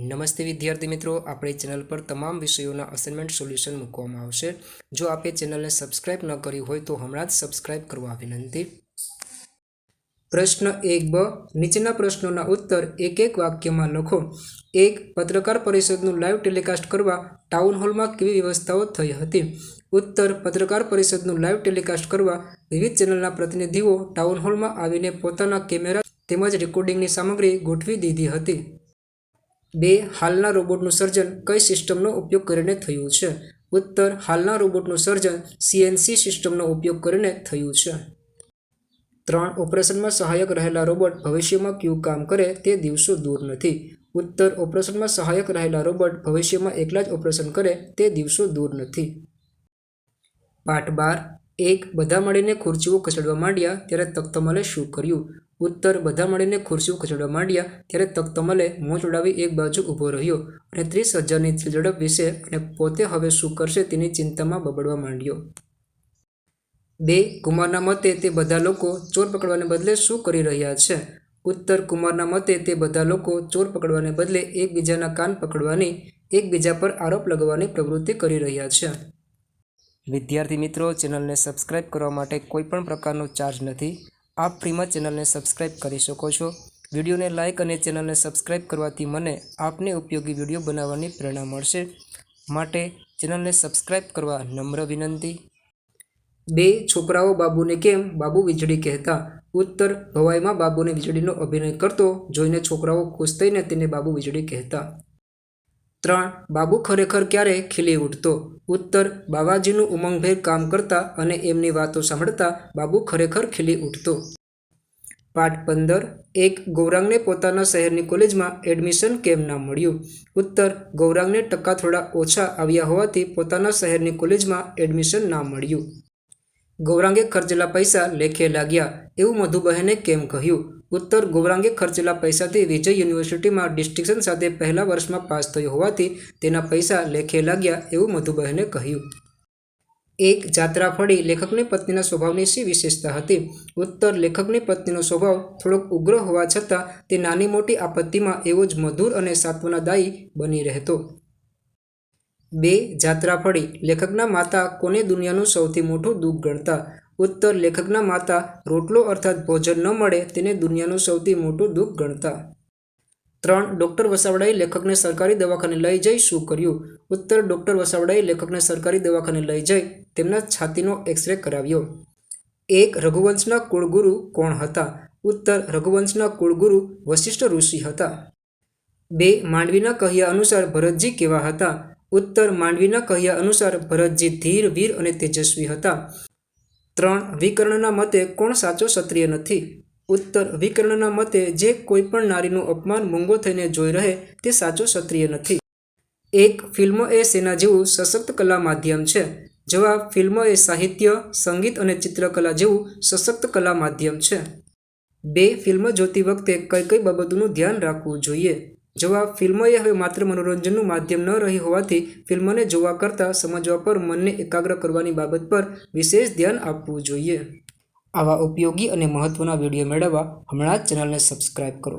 નમસ્તે વિદ્યાર્થી મિત્રો, આપણી ચેનલ પર તમામ વિષયોના અસાઇનમેન્ટ સોલ્યુશન મૂકવામાં આવશે. જો આપે ચેનલને સબસ્ક્રાઇબ ન કરી હોય તો હમણાં જ સબસ્ક્રાઇબ કરવા વિનંતી. પ્રશ્ન એક બ, નીચેના પ્રશ્નોના ઉત્તર એક એક વાક્યમાં લખો. એક, પત્રકાર પરિષદનું લાઈવ ટેલિકાસ્ટ કરવા ટાઉન હોલમાં કેવી વ્યવસ્થાઓ થઈ હતી? ઉત્તર, પત્રકાર પરિષદનું લાઈવ ટેલિકાસ્ટ કરવા વિવિધ ચેનલના પ્રતિનિધિઓ ટાઉન હોલમાં આવીને પોતાના કેમેરા તેમજ રેકોર્ડિંગની સામગ્રી ગોઠવી દીધી હતી. બે, હાલના રોબોટનું સર્જન કઈ સિસ્ટમનો ઉપયોગ કરીને થયું છે? ઉત્તર, હાલના રોબોટનું સર્જન સીએનસી સિસ્ટમનો ઉપયોગ કરીને થયું છે. ત્રણ, ઓપરેશનમાં સહાયક રહેલા રોબોટ ભવિષ્યમાં કયું કામ કરે તે દિવસો દૂર નથી. ઉત્તર, ઓપરેશનમાં સહાયક રહેલા રોબોટ ભવિષ્યમાં એકલા જ ઓપરેશન કરે તે દિવસો દૂર નથી. પાઠ બાર, એક, બધા મળીને ખુરચીઓ ખસેડવા માંડ્યા ત્યારે તખ્તમલે શું કર્યું? ઉત્તર બધા મળીને ખુરશીઓ ખસેડવા માંડ્યા, ત્યારે તખ્તમલે મોં ચોડાવી એક બાજુ ઊભો રહ્યો અને ત્રીસ હજારની ઝડપ વિશે અને પોતે હવે શું કરશે તેની ચિંતામાં બબડવા માંડ્યો. બે કુમારના મતે તે બધા લોકો ચોર પકડવાને બદલે શું કરી રહ્યા છે? ઉત્તર કુમારના મતે તે બધા લોકો ચોર પકડવાને બદલે એકબીજાના કાન પકડવાની, એકબીજા પર આરોપ લગાવવાની પ્રવૃત્તિ કરી રહ્યા છે. વિદ્યાર્થી મિત્રો, ચેનલને સબસ્ક્રાઇબ કરવા માટે કોઈપણ પ્રકારનો ચાર્જ નથી. આપ ફ્રીમાં ચેનલને સબસ્ક્રાઇબ કરી શકો છો. વિડીયોને લાઇક અને ચેનલને સબસ્ક્રાઇબ કરવાથી મને આપને ઉપયોગી વીડિયો બનાવવાની પ્રેરણા મળશે. માટે ચેનલને સબસ્ક્રાઇબ કરવા નમ્ર વિનંતી. બે છોકરાઓ બાબુને કેમ બાબુ વીજળી કહેતા? ઉત્તર, ભવાઈમાં બાબુને વીજળીનો અભિનય કરતો જોઈને છોકરાઓ ખુશ થઈને તેને બાબુ વીજળી કહેતા. ત્રણ, બાબુ ખરેખર ક્યારે ખીલી ઉઠતો? ઉત્તર, બાવાજીનું ઉમંગભેર કામ કરતા અને એમની વાતો સાંભળતા બાબુ ખરેખર ખીલી ઉઠતો. પાઠ પંદર, એક ગૌરાંગને પોતાના શહેરની કોલેજમાં એડમિશન કેમ ના મળ્યું? ઉત્તર, ગૌરાંગને ટકા થોડા ઓછા આવ્યા હોવાથી પોતાના શહેરની કોલેજમાં એડમિશન ના મળ્યું. ગૌરાંગે ખર્ચેલા પૈસા લેખે લાગ્યા. એવું મધુબહેને કેમ કહ્યું? ઉત્તર ગોવરાંગે ખર્ચેલા પૈસાથી વિજય યુનિવર્સિટીમાં ડિસ્ટિંક્શન સાથે પહેલા વર્ષમાં પાસ થયો હોવાથી તેના પૈસા લેખે લાગ્યા એવું મધુબહેને કહ્યું. એક જાત્રા ફળી લેખકની પત્નીના સ્વભાવની શી વિશેષતા હતી? ઉત્તર લેખકની પત્નીનો સ્વભાવ થોડોક ઉગ્ર હોવા છતાં તે નાની મોટી આપત્તિમાં એવો જ મધુર અને સાત્વનાદાયી બની રહેતો. બે જાત્રા ફળી લેખકના માતા કોને દુનિયાનું સૌથી મોટું દુઃખ ગણતા? ઉત્તર લેખકના માતા રોટલો અર્થાત ભોજન ન મળે તેને દુનિયાનું સૌથી મોટું દુઃખ ગણતા. ત્રણ, ડૉક્ટર વસાવડાએ લેખકને સરકારી દવાખાને લઈ જઈ શું કર્યું? ઉત્તર, ડૉક્ટર વસાવડાએ લેખકને સરકારી દવાખાને લઈ જઈ તેમના છાતીનો એક્સરે કરાવ્યો. એક, રઘુવંશના કુળગુરુ કોણ હતા? ઉત્તર, રઘુવંશના કુળગુરુ વશિષ્ઠ ઋષિ હતા. બે, માંડવીના કહ્યા અનુસાર ભરતજી કેવા હતા? ઉત્તર, માંડવીના કહ્યા અનુસાર ભરતજી ધીર, વીર અને તેજસ્વી હતા. ત્રણ વિકર્ણના મતે કોણ સાચો ક્ષત્રિય નથી? ઉત્તર વિકર્ણના મતે જે કોઈ પણ નારીનું અપમાન મૂંગો થઈને જોઈ રહે તે સાચો ક્ષત્રિય નથી. એક, ફિલ્મ એ સેના જેવું સશક્ત કલા માધ્યમ છે. જવાબ, ફિલ્મ એ સાહિત્ય, સંગીત અને ચિત્રકલા જેવું સશક્ત કલા માધ્યમ છે. બે, ફિલ્મ જોતી વખતે કઈ કઈ બાબતોનું ધ્યાન રાખવું જોઈએ? જવાબ ફિલ્મોએ હવે માત્ર મનોરંજનનું માધ્યમ ન રહી હોવાથી ફિલ્મને જોવા કરતાં સમજવા પર મનને એકાગ્ર કરવાની બાબત પર વિશેષ ધ્યાન આપવું જોઈએ. આવા ઉપયોગી અને મહત્ત્વના વીડિયો મેળવવા હમણાં જ ચેનલને સબસ્ક્રાઇબ કરો.